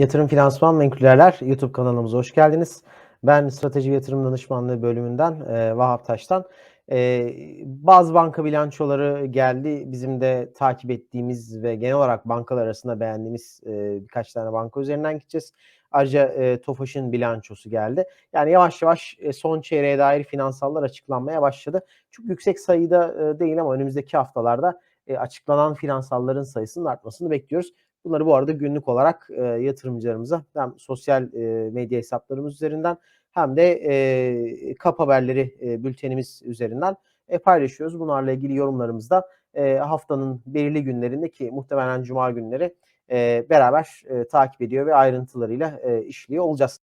Yatırım Finansman Menkul YouTube kanalımıza hoş geldiniz. Ben Strateji Yatırım Danışmanlığı bölümünden e, Vahap Taş'tan. E, bazı banka bilançoları geldi. Bizim de takip ettiğimiz ve genel olarak bankalar arasında beğendiğimiz e, birkaç tane banka üzerinden gideceğiz. Ayrıca e, Tofaş'ın bilançosu geldi. Yani yavaş yavaş e, son çeyreğe dair finansallar açıklanmaya başladı. Çok yüksek sayıda e, değil ama önümüzdeki haftalarda e, açıklanan finansalların sayısının artmasını bekliyoruz. Bunları bu arada günlük olarak e, yatırımcılarımıza hem sosyal e, medya hesaplarımız üzerinden hem de e, kap haberleri e, bültenimiz üzerinden e, paylaşıyoruz. Bunlarla ilgili yorumlarımızda e, haftanın belirli günlerinde ki muhtemelen cuma günleri e, beraber e, takip ediyor ve ayrıntılarıyla e, işliyor olacağız.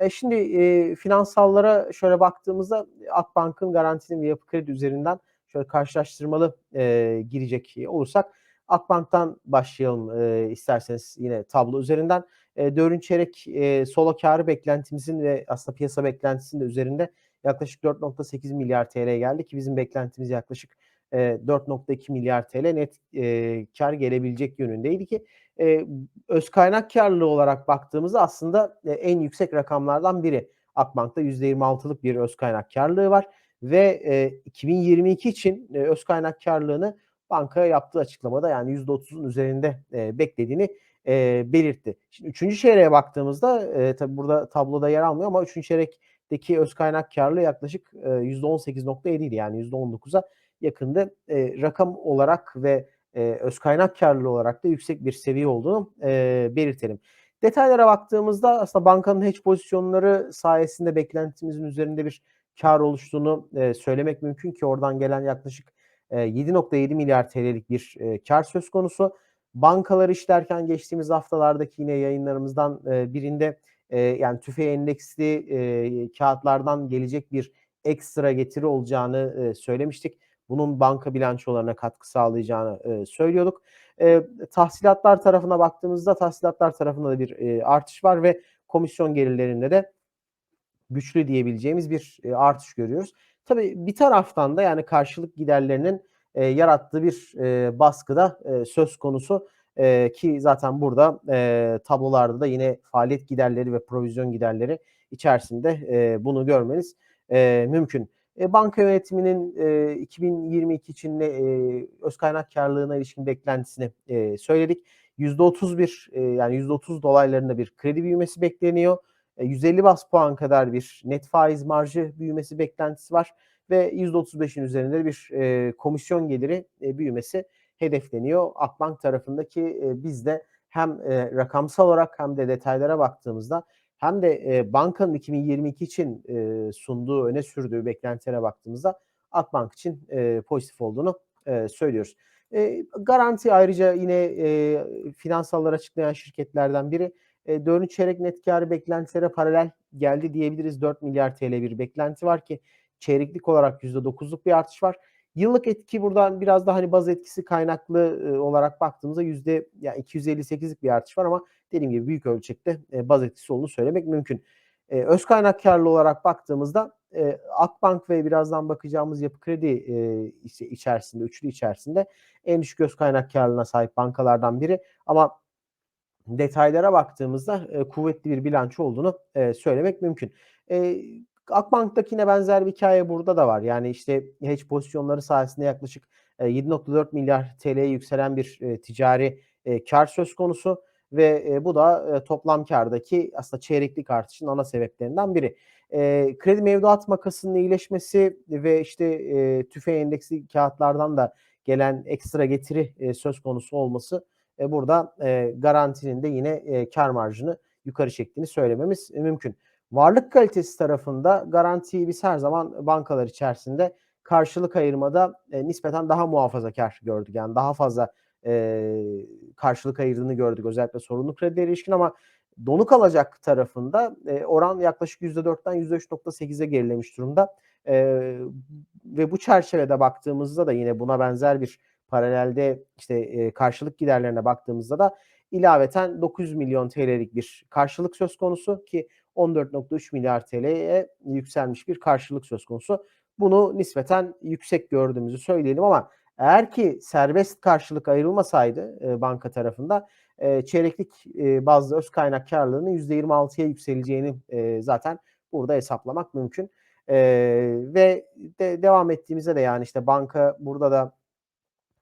E, şimdi e, finansallara şöyle baktığımızda Akbank'ın garantinin ve yapı kredi üzerinden şöyle karşılaştırmalı e, girecek olursak Akbank'tan başlayalım e, isterseniz yine tablo üzerinden. E, 4. çeyrek e, solo karı beklentimizin ve aslında piyasa beklentisinin de üzerinde yaklaşık 4.8 milyar TL geldi ki bizim beklentimiz yaklaşık e, 4.2 milyar TL net e, kar gelebilecek yönündeydi ki e, öz kaynak karlılığı olarak baktığımızda aslında e, en yüksek rakamlardan biri. Akbank'ta %26'lık bir öz kaynak karlılığı var ve e, 2022 için e, öz kaynak karlılığını bankaya yaptığı açıklamada yani %30'un üzerinde e, beklediğini e, belirtti. Şimdi üçüncü çeyreğe baktığımızda e, tabi burada tabloda yer almıyor ama üçüncü çeyrekteki öz kaynak karlılığı yaklaşık e, %18.7 idi yani %19'a yakındı. E, rakam olarak ve e, öz kaynak karlılığı olarak da yüksek bir seviye olduğunu e, belirtelim. Detaylara baktığımızda aslında bankanın hedge pozisyonları sayesinde beklentimizin üzerinde bir kar oluştuğunu e, söylemek mümkün ki oradan gelen yaklaşık 7.7 milyar TL'lik bir kar söz konusu. Bankalar işlerken geçtiğimiz haftalardaki yine yayınlarımızdan birinde yani tüfe endeksli kağıtlardan gelecek bir ekstra getiri olacağını söylemiştik. Bunun banka bilançolarına katkı sağlayacağını söylüyorduk. tahsilatlar tarafına baktığımızda tahsilatlar tarafında da bir artış var ve komisyon gelirlerinde de güçlü diyebileceğimiz bir artış görüyoruz. Tabii bir taraftan da yani karşılık giderlerinin e, yarattığı bir e, baskıda e, söz konusu e, ki zaten burada e, tablolarda da yine faaliyet giderleri ve provizyon giderleri içerisinde e, bunu görmeniz e, mümkün. E, banka yönetiminin e, 2022 için e, öz kaynak karlılığına ilişkin beklentisini e, söyledik. %31 e, yani %30 dolaylarında bir kredi büyümesi bekleniyor. 150 bas puan kadar bir net faiz marjı büyümesi beklentisi var ve %35'in üzerinde bir e, komisyon geliri e, büyümesi hedefleniyor. Akbank tarafındaki e, biz de hem e, rakamsal olarak hem de detaylara baktığımızda hem de e, bankanın 2022 için e, sunduğu, öne sürdüğü beklentilere baktığımızda Akbank için e, pozitif olduğunu e, söylüyoruz. E, garanti ayrıca yine e, finansallar açıklayan şirketlerden biri. E, 4. çeyrek net karı beklentilere paralel geldi diyebiliriz. 4 milyar TL bir beklenti var ki çeyreklik olarak %9'luk bir artış var. Yıllık etki buradan biraz daha hani baz etkisi kaynaklı e, olarak baktığımızda yüzde yani 258'lik bir artış var ama dediğim gibi büyük ölçekte e, baz etkisi olduğunu söylemek mümkün. E, öz kaynak karlı olarak baktığımızda Akbank ve birazdan bakacağımız yapı kredi içerisinde, üçlü içerisinde en düşük öz kaynak karlılığına sahip bankalardan biri. Ama detaylara baktığımızda e, kuvvetli bir bilanço olduğunu e, söylemek mümkün. E, Akbank'taki yine benzer bir hikaye burada da var. Yani işte hedge pozisyonları sayesinde yaklaşık 7.4 milyar TL'ye yükselen bir e, ticari e, kar söz konusu ve e, bu da e, toplam kardaki aslında çeyreklik artışın ana sebeplerinden biri. E, kredi mevduat makasının iyileşmesi ve işte e, tüfe endeksli kağıtlardan da gelen ekstra getiri e, söz konusu olması e, burada e, garantinin de yine e, kar marjını yukarı çektiğini söylememiz mümkün. Varlık kalitesi tarafında garantiyi biz her zaman bankalar içerisinde karşılık ayırmada e, nispeten daha muhafazakar gördük. Yani daha fazla karşılık ayırdığını gördük özellikle sorunlu kredilere ilişkin ama donuk alacak tarafında oran yaklaşık %4'ten %3.8'e gerilemiş durumda. Ve bu çerçevede baktığımızda da yine buna benzer bir paralelde işte e, karşılık giderlerine baktığımızda da ilaveten 900 milyon TL'lik bir karşılık söz konusu ki 14.3 milyar TL'ye yükselmiş bir karşılık söz konusu. Bunu nispeten yüksek gördüğümüzü söyleyelim ama Eğer ki serbest karşılık ayrılmasaydı e, banka tarafında e, çeyreklik e, bazlı öz kaynak karlılığının %26'ya yükseleceğini e, zaten burada hesaplamak mümkün. E, ve de, devam ettiğimizde de yani işte banka burada da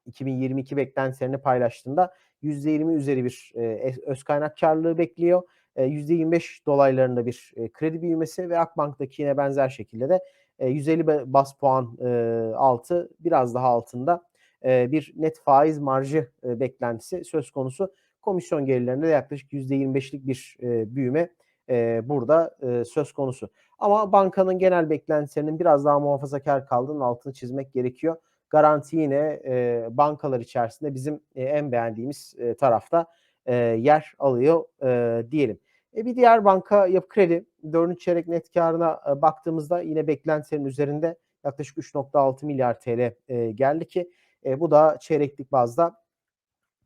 2022 beklentilerini paylaştığında %20 üzeri bir e, öz kaynak karlılığı bekliyor. E, %25 dolaylarında bir e, kredi büyümesi ve Akbank'taki yine benzer şekilde de e, 150 bas puan e, altı biraz daha altında e, bir net faiz marjı e, beklentisi söz konusu. Komisyon gelirlerinde de yaklaşık %25'lik bir e, büyüme e, burada e, söz konusu. Ama bankanın genel beklentilerinin biraz daha muhafazakar kaldığının altını çizmek gerekiyor. Garanti yine e, bankalar içerisinde bizim e, en beğendiğimiz e, tarafta e, yer alıyor e, diyelim. E, bir diğer banka Yapı Kredi 4. çeyrek net karına e, baktığımızda yine beklentilerin üzerinde yaklaşık 3.6 milyar TL e, geldi ki e, bu da çeyreklik bazda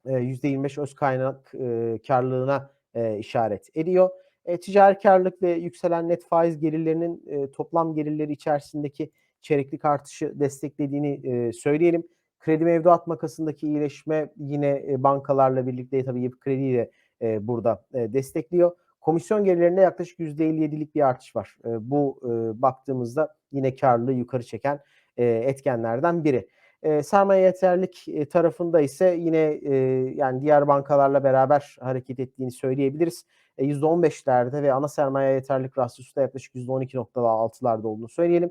e, %25 öz kaynak e, karlılığına e, işaret ediyor. E, ticari karlılık ve yükselen net faiz gelirlerinin e, toplam gelirleri içerisindeki çeyreklik artışı desteklediğini e, söyleyelim. Kredi mevduat makasındaki iyileşme yine e, bankalarla birlikte tabii yapı krediyi de e, burada e, destekliyor. Komisyon gelirlerinde yaklaşık %57'lik bir artış var. E, bu e, baktığımızda yine karlılığı yukarı çeken e, etkenlerden biri. E, sermaye yeterlik e, tarafında ise yine e, yani diğer bankalarla beraber hareket ettiğini söyleyebiliriz. E, %15'lerde ve ana sermaye yeterlik rasyosu da yaklaşık %12.6'larda olduğunu söyleyelim.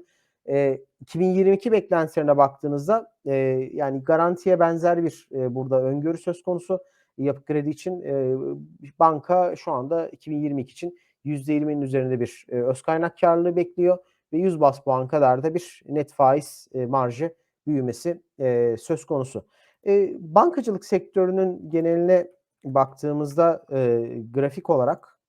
E, 2022 beklentilerine baktığınızda e, yani garantiye benzer bir e, burada öngörü söz konusu. Yapı kredi için e, banka şu anda 2022 için %20'nin üzerinde bir e, öz kaynak karlılığı bekliyor ve 100 bas puan kadar da bir net faiz e, marjı büyümesi e, söz konusu. E, bankacılık sektörünün geneline baktığımızda e, grafik olarak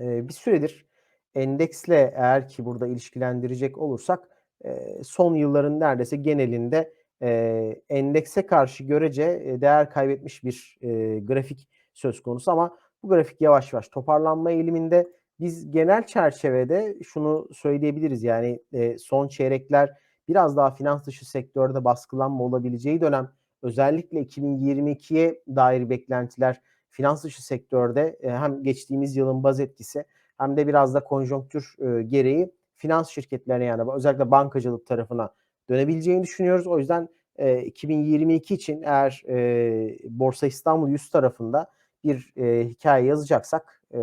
e, bir süredir endeksle eğer ki burada ilişkilendirecek olursak e, son yılların neredeyse genelinde e, endekse karşı görece e, değer kaybetmiş bir grafik söz konusu. Ama bu grafik yavaş yavaş toparlanma eğiliminde. Biz genel çerçevede şunu söyleyebiliriz. Yani son çeyrekler biraz daha finans dışı sektörde baskılanma olabileceği dönem özellikle 2022'ye dair beklentiler finans dışı sektörde hem geçtiğimiz yılın baz etkisi hem de biraz da konjonktür e, gereği finans şirketlerine yani özellikle bankacılık tarafına dönebileceğini düşünüyoruz. O yüzden e, 2022 için eğer e, Borsa İstanbul 100 tarafında bir e, hikaye yazacaksak e,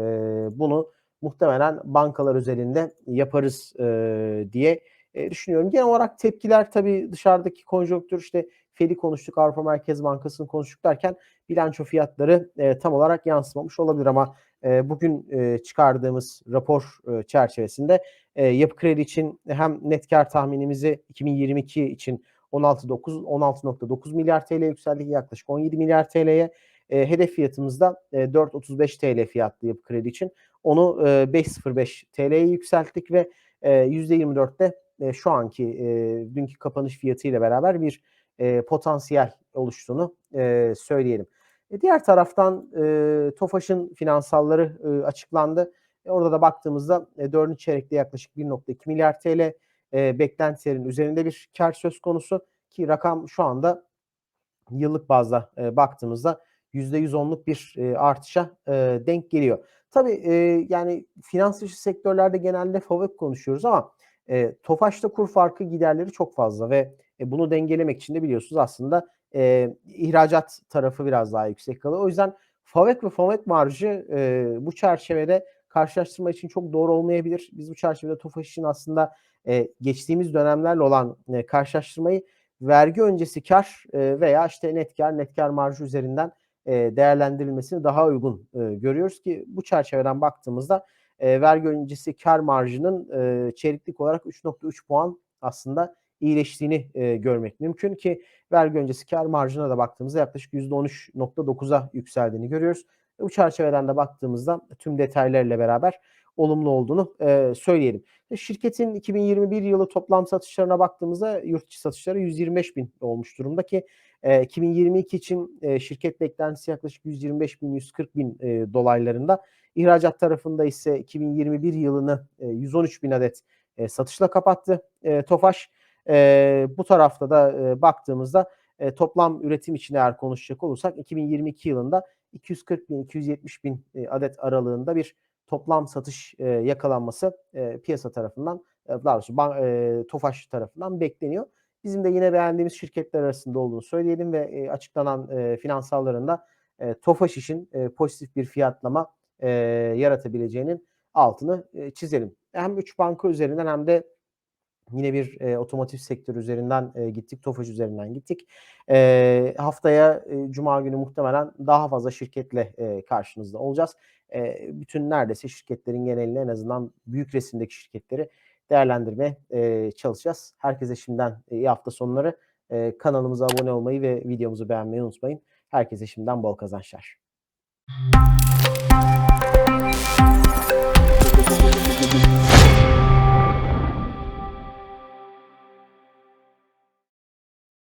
bunu muhtemelen bankalar üzerinde yaparız e, diye e, düşünüyorum. Genel olarak tepkiler tabii dışarıdaki konjonktür işte Fed'i konuştuk, Avrupa Merkez Bankası'nı konuştuk derken bilanço fiyatları e, tam olarak yansımamış olabilir ama bugün çıkardığımız rapor çerçevesinde yapı kredi için hem net kar tahminimizi 2022 için 16.9 16.9 milyar TL yükseldik yaklaşık 17 milyar TL'ye. Hedef fiyatımızda e, 4.35 TL fiyatlı yapı kredi için. Onu e, 5.05 TL'ye yükselttik ve e, %24'te e, şu anki dünkü kapanış fiyatı ile beraber bir potansiyel oluştuğunu söyleyelim. E, diğer taraftan e, TOFAŞ'ın finansalları e, açıklandı. E, orada da baktığımızda e, 4. çeyrekte yaklaşık 1.2 milyar TL e, beklentilerin üzerinde bir kar söz konusu ki rakam şu anda yıllık bazda e, baktığımızda %110'luk bir e, artışa e, denk geliyor. Tabii e, yani finans dışı sektörlerde genelde FAVÖK konuşuyoruz ama e, TOFAŞ'ta kur farkı giderleri çok fazla ve e, bunu dengelemek için de biliyorsunuz aslında e, ihracat tarafı biraz daha yüksek kalıyor. O yüzden FAVÖK ve FAVÖK marjı e, bu çerçevede karşılaştırma için çok doğru olmayabilir. Biz bu çerçevede TOFAŞ için aslında e, geçtiğimiz dönemlerle olan e, karşılaştırmayı vergi öncesi kar e, veya işte net kar, net kar marjı üzerinden e, değerlendirilmesini daha uygun e, görüyoruz ki bu çerçeveden baktığımızda e, vergi öncesi kar marjının e, çeyreklik olarak 3.3 puan aslında iyileştiğini e, görmek mümkün ki vergi öncesi kar marjına da baktığımızda yaklaşık %13.9'a yükseldiğini görüyoruz. Bu çerçeveden de baktığımızda tüm detaylarıyla beraber olumlu olduğunu e, söyleyelim. Şirketin 2021 yılı toplam satışlarına baktığımızda yurt içi satışları 125 bin olmuş durumda ki e, 2022 için e, şirket beklentisi yaklaşık 125 bin 140 bin e, dolaylarında. İhracat tarafında ise 2021 yılını e, 113 bin adet e, satışla kapattı e, TOFAŞ. Eee, bu tarafta da, eee, baktığımızda, eee, toplam üretim için eğer konuşacak olursak 2022 yılında 240.000-270.000 eee, adet aralığında bir toplam satış, eee, yakalanması, eee, piyasa tarafından, eee, daha doğrusu ban eee, TOFAŞ tarafından bekleniyor. Bizim de yine beğendiğimiz şirketler arasında olduğunu söyleyelim ve, eee, açıklanan, eee, finansalların da, eee, TOFAŞ için, eee, pozitif bir fiyatlama, eee, yaratabileceğinin altını, eee, çizelim. Hem 3 banka üzerinden hem de yine bir, eee, otomotiv sektörü üzerinden, eee, gittik. TOFAŞ üzerinden gittik. Eee, haftaya, eee, cuma günü muhtemelen daha fazla şirketle, eee, karşınızda olacağız. Eee, bütün neredeyse şirketlerin genelini en azından büyük resimdeki şirketleri değerlendirmeye, eee, çalışacağız. Herkese şimdiden iyi hafta sonları. Eee, kanalımıza abone olmayı ve videomuzu beğenmeyi unutmayın. Herkese şimdiden bol kazançlar.